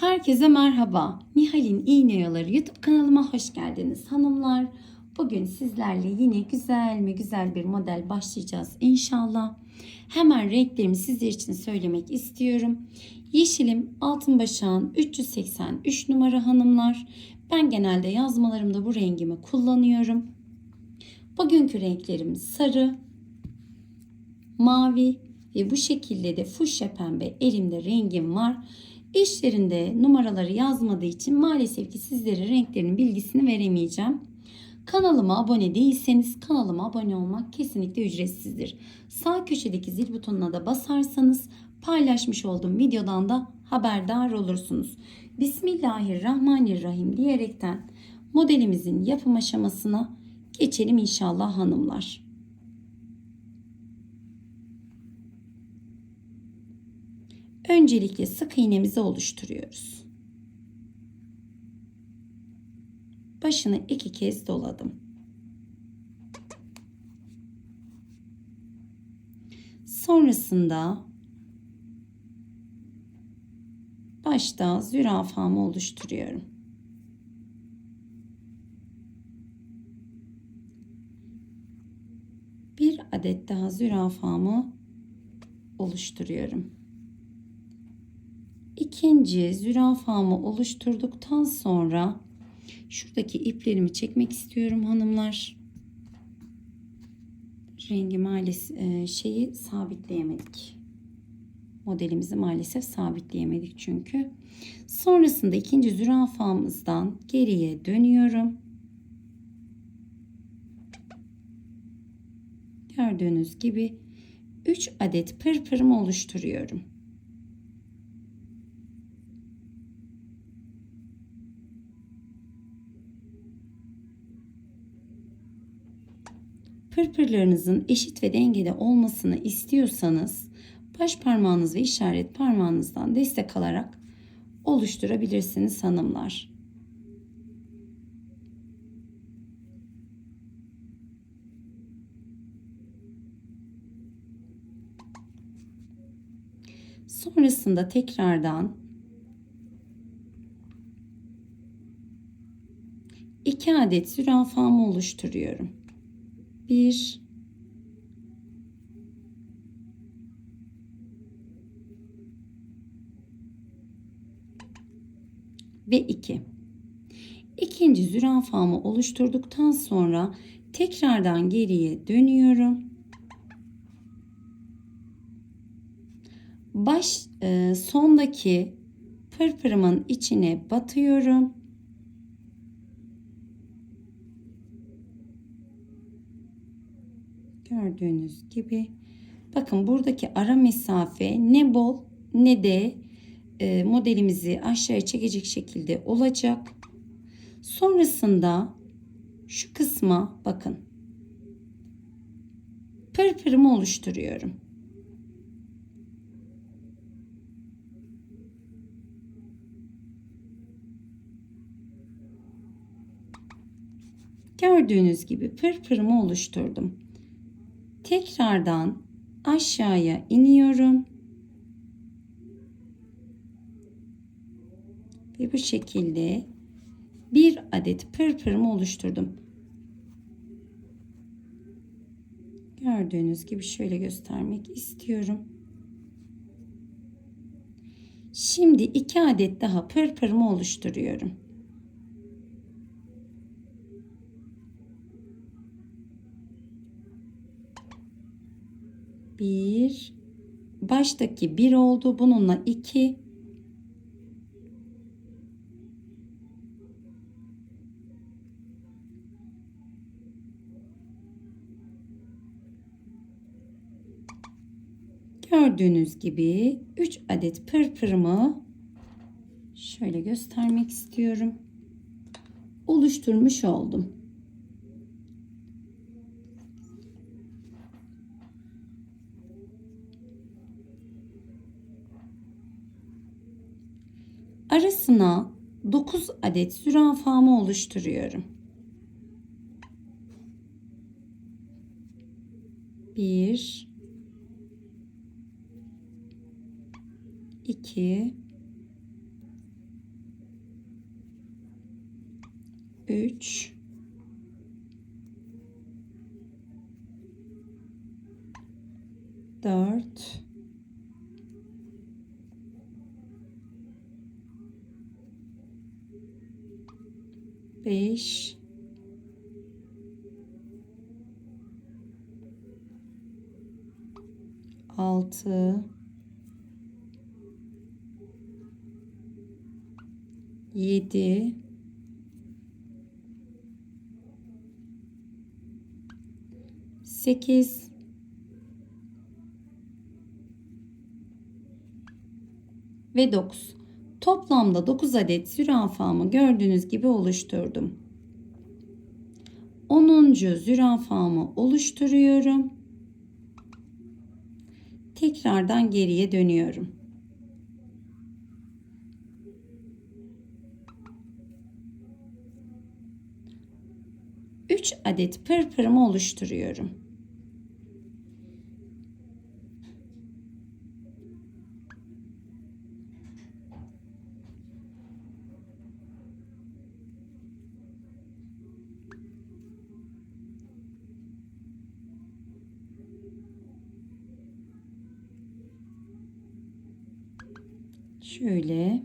Herkese merhaba. Nihal'in İğne Yolları YouTube kanalıma hoş geldiniz hanımlar. Bugün sizlerle yine güzel mi güzel bir model başlayacağız inşallah. Hemen renklerimi sizler için söylemek istiyorum. Yeşilim altın başağın 383 numara hanımlar. Ben genelde yazmalarımda bu rengimi kullanıyorum. Bugünkü renklerim sarı, mavi ve bu şekilde de fuşya pembe elimde rengim var. İşlerinde numaraları yazmadığı için maalesef ki sizlere renklerin bilgisini veremeyeceğim. Kanalıma abone değilseniz kanalıma abone olmak kesinlikle ücretsizdir. Sağ köşedeki zil butonuna da basarsanız paylaşmış olduğum videodan da haberdar olursunuz. Bismillahirrahmanirrahim diyerekten modelimizin yapım aşamasına geçelim inşallah hanımlar. Öncelikle sık iğnemizi oluşturuyoruz. Başını iki kez doladım. Sonrasında başta zürafamı oluşturuyorum. Bir adet daha zürafamı oluşturuyorum. İkinci zürafamı oluşturduktan sonra şuradaki iplerimi çekmek istiyorum hanımlar. Rengi maalesef e, şeyi sabitleyemedik. Modelimizi maalesef sabitleyemedik çünkü. Sonrasında ikinci zürafamızdan geriye dönüyorum. Gördüğünüz gibi 3 adet pırpırımı oluşturuyorum. Pırpırlarınızın eşit ve dengede olmasını istiyorsanız baş parmağınız ve işaret parmağınızdan destek alarak oluşturabilirsiniz hanımlar. Sonrasında tekrardan iki adet zürafamı oluşturuyorum. 1 ve 2. İkinci zürafamı oluşturduktan sonra tekrardan geriye dönüyorum. Baş e, sondaki pırpırımın içine batıyorum. Gördüğünüz gibi. Bakın buradaki ara mesafe ne bol ne de e, modelimizi aşağıya çekecek şekilde olacak. Sonrasında şu kısma bakın. Pırpırımı oluşturuyorum. Gördüğünüz gibi pırpırımı oluşturdum tekrardan aşağıya iniyorum. Ve bu şekilde bir adet pırpırımı oluşturdum. Gördüğünüz gibi şöyle göstermek istiyorum. Şimdi iki adet daha pırpırımı oluşturuyorum. Bir baştaki bir oldu bununla iki. Gördüğünüz gibi 3 adet pırpırımı şöyle göstermek istiyorum. Oluşturmuş oldum altına 9 adet zürafamı oluşturuyorum. 1 2 3 5 6 7 8 ve 9. Toplamda 9 adet zürafamı gördüğünüz gibi oluşturdum. 10. zürafamı oluşturuyorum. Tekrardan geriye dönüyorum. Üç adet pırpırımı oluşturuyorum. Şöyle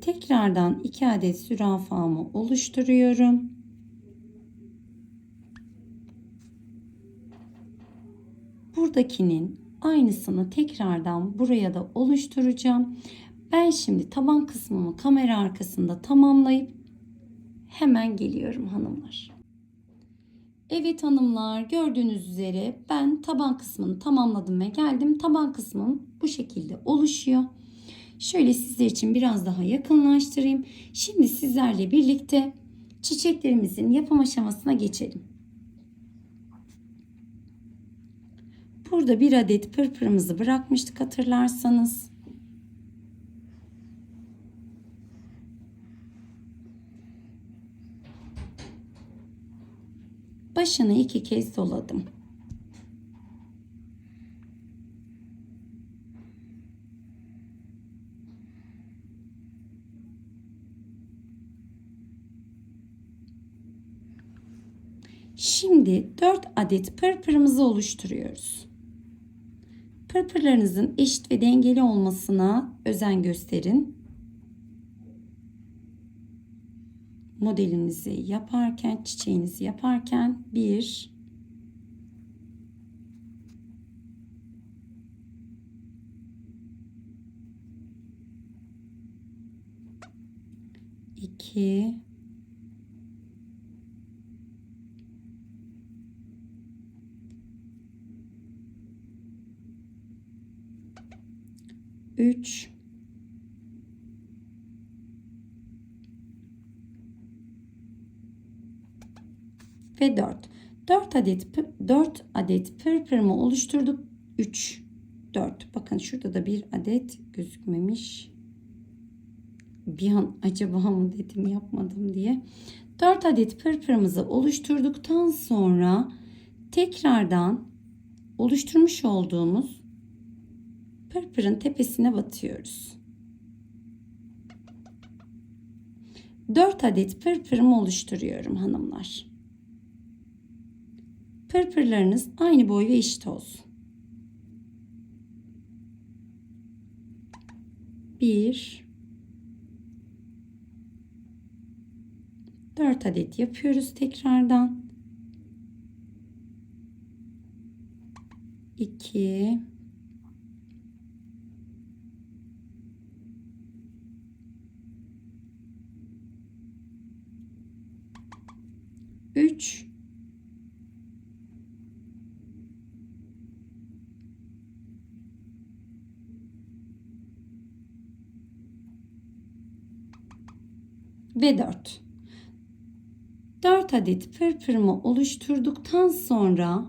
tekrardan iki adet zürafamı oluşturuyorum. Buradakinin aynısını tekrardan buraya da oluşturacağım. Ben şimdi taban kısmımı kamera arkasında tamamlayıp hemen geliyorum hanımlar. Evet hanımlar gördüğünüz üzere ben taban kısmını tamamladım ve geldim. Taban kısmım bu şekilde oluşuyor. Şöyle sizler için biraz daha yakınlaştırayım. Şimdi sizlerle birlikte çiçeklerimizin yapım aşamasına geçelim. Burada bir adet pırpırımızı bırakmıştık hatırlarsanız. Başını iki kez doladım. Şimdi 4 adet pırpırımızı oluşturuyoruz. Pırpırlarınızın eşit ve dengeli olmasına özen gösterin. Modelinizi yaparken, çiçeğinizi yaparken bir iki üç ve 4. 4 adet 4 adet pırpırımı oluşturduk. 3 4. Bakın şurada da bir adet gözükmemiş. Bir an acaba mı dedim yapmadım diye. 4 adet pırpırımızı oluşturduktan sonra tekrardan oluşturmuş olduğumuz pırpırın tepesine batıyoruz. 4 adet pırpırımı oluşturuyorum hanımlar. Pırpırlarınız aynı boy ve eşit olsun. 1 4 adet yapıyoruz tekrardan. 2 3 ve 4. 4 adet pırpırımı oluşturduktan sonra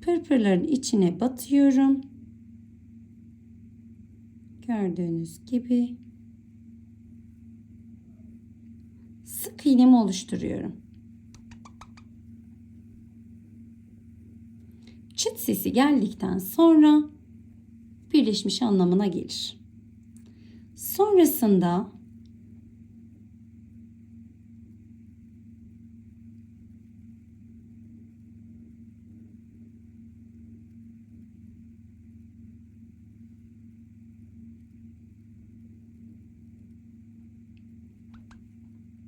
pırpırların içine batıyorum. Gördüğünüz gibi sık iğnemi oluşturuyorum. Çıt sesi geldikten sonra birleşmiş anlamına gelir. Sonrasında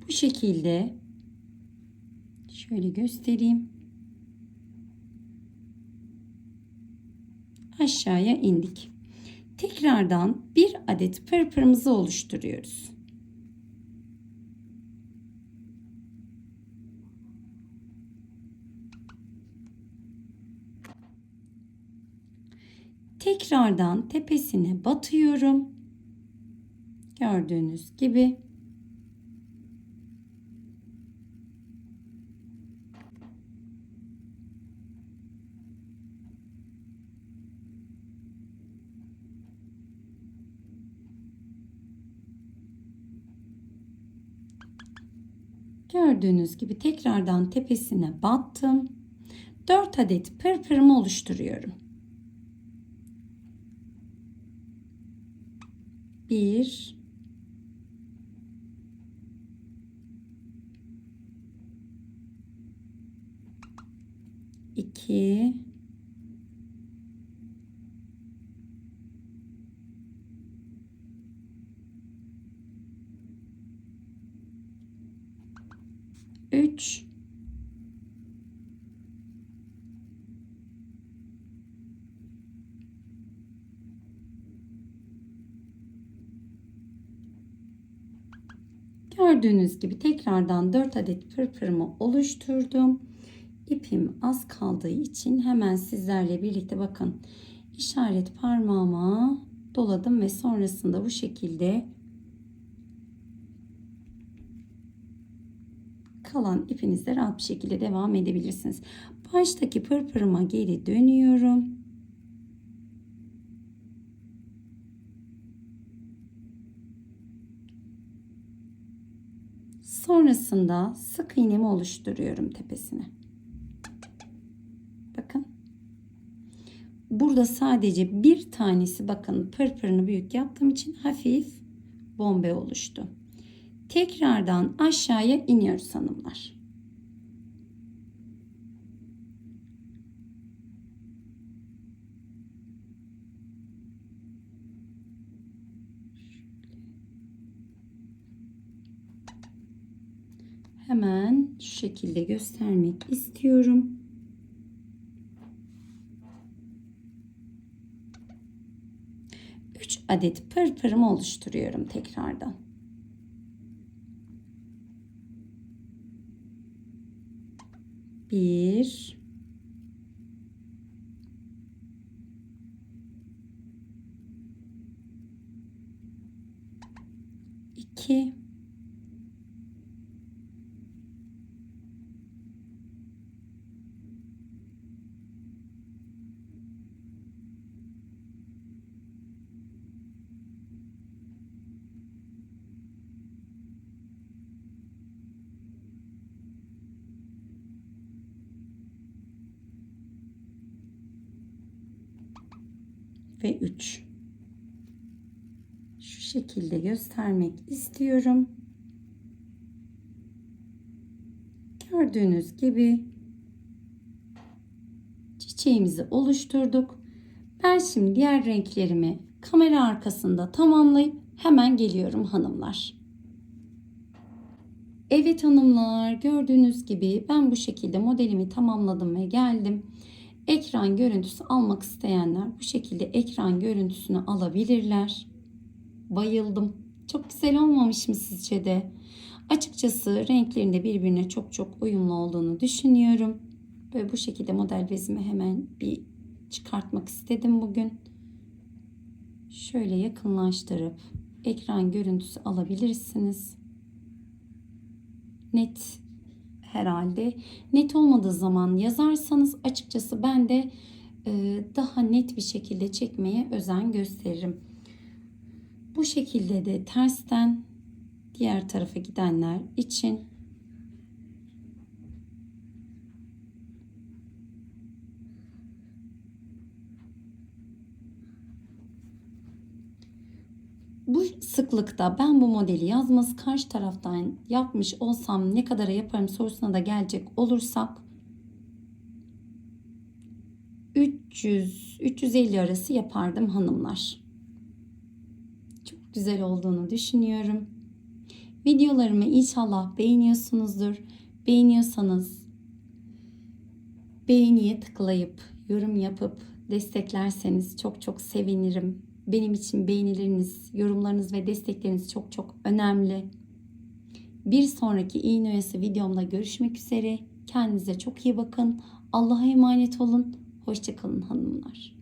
bu şekilde şöyle göstereyim. Aşağıya indik. Tekrardan bir adet pırpırımızı oluşturuyoruz. Tekrardan tepesine batıyorum. Gördüğünüz gibi Gördüğünüz gibi tekrardan tepesine battım. 4 adet pırpırımı oluşturuyorum. 1 2 3 Gördüğünüz gibi tekrardan 4 adet pırpırımı oluşturdum. İpim az kaldığı için hemen sizlerle birlikte bakın işaret parmağıma doladım ve sonrasında bu şekilde kalan ipinizle rahat bir şekilde devam edebilirsiniz. Baştaki pırpırıma geri dönüyorum. Sonrasında sık iğnemi oluşturuyorum tepesine. Bakın. Burada sadece bir tanesi bakın pırpırını büyük yaptığım için hafif bombe oluştu. Tekrardan aşağıya iniyoruz hanımlar. Hemen şu şekilde göstermek istiyorum. Üç adet pırpırımı oluşturuyorum tekrardan. Bir. iki, ve 3. Şu şekilde göstermek istiyorum. Gördüğünüz gibi çiçeğimizi oluşturduk. Ben şimdi diğer renklerimi kamera arkasında tamamlayıp hemen geliyorum hanımlar. Evet hanımlar gördüğünüz gibi ben bu şekilde modelimi tamamladım ve geldim. Ekran görüntüsü almak isteyenler bu şekilde ekran görüntüsünü alabilirler. Bayıldım. Çok güzel olmamış mı sizce de? Açıkçası renklerinde birbirine çok çok uyumlu olduğunu düşünüyorum. Ve bu şekilde model bezimi hemen bir çıkartmak istedim bugün. Şöyle yakınlaştırıp ekran görüntüsü alabilirsiniz. Net herhalde. Net olmadığı zaman yazarsanız açıkçası ben de e, daha net bir şekilde çekmeye özen gösteririm. Bu şekilde de tersten diğer tarafa gidenler için Bu sıklıkta ben bu modeli yazması karşı taraftan yapmış olsam ne kadara yaparım sorusuna da gelecek olursak 300-350 arası yapardım hanımlar. Çok güzel olduğunu düşünüyorum. Videolarımı inşallah beğeniyorsunuzdur. Beğeniyorsanız beğeniye tıklayıp yorum yapıp desteklerseniz çok çok sevinirim. Benim için beğenileriniz, yorumlarınız ve destekleriniz çok çok önemli. Bir sonraki iğne oyası videomda görüşmek üzere. Kendinize çok iyi bakın. Allah'a emanet olun. Hoşçakalın hanımlar.